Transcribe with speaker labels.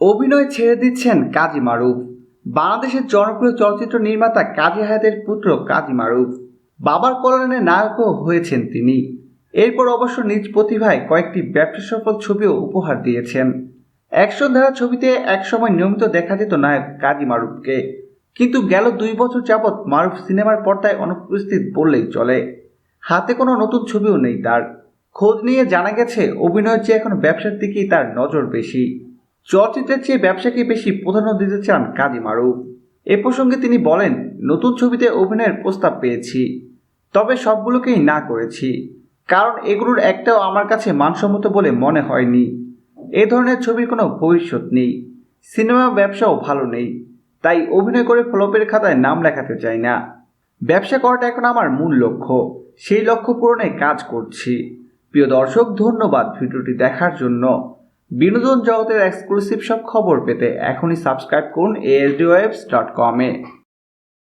Speaker 1: অভিনয় ছেড়ে দিচ্ছেন কাজী মারুফ। বাংলাদেশের জনপ্রিয় চলচ্চিত্র নির্মাতা কাজী হায়াতের পুত্র কাজী মারুফ। বাবার কল্যাণে নায়কও হয়েছেন তিনি। এরপর অবশ্য নিজ প্রতিভায় কয়েকটি ব্যবসা সফল ছবিও উপহার দিয়েছেন। অ্যাকশন ধারা ছবিতে একসময় নিয়মিত দেখা যেত নায়ক কাজী মারুফকে। কিন্তু গেল দুই বছর যাবৎ মারুফ সিনেমার পর্দায় অনুপস্থিত বললেই চলে। হাতে কোনো নতুন ছবিও নেই তার। খোঁজ নিয়ে জানা গেছে, অভিনয়ের চেয়ে এখন ব্যবসার দিকেই তার নজর বেশি। চলচ্চিত্রের চেয়ে ব্যবসাকে বেশি প্রাধান্য দিতে চান কাজী মারুফ। এ প্রসঙ্গে তিনি বলেন, নতুন ছবিতে অভিনয়ের প্রস্তাব পেয়েছি, তবে সবগুলোকেই না করেছি, কারণ এগুলোর একটাও আমার কাছে মানসম্মত বলে মনে হয়নি। এ ধরনের ছবির কোনো ভবিষ্যৎ নেই, সিনেমা ব্যবসাও ভালো নেই, তাই অভিনয় করে ফ্লপের খাতায় নাম লেখাতে চাই না। ব্যবসা করাটা এখন আমার মূল লক্ষ্য, সেই লক্ষ্য পূরণে কাজ করছি। প্রিয় দর্শক, ধন্যবাদ ভিডিওটি দেখার জন্য। বিনোদন জগতের এক্সক্লুসিভ সব খবর পেতে এখনই সাবস্ক্রাইব করুন এএসডি ওয়েবস ডট কমে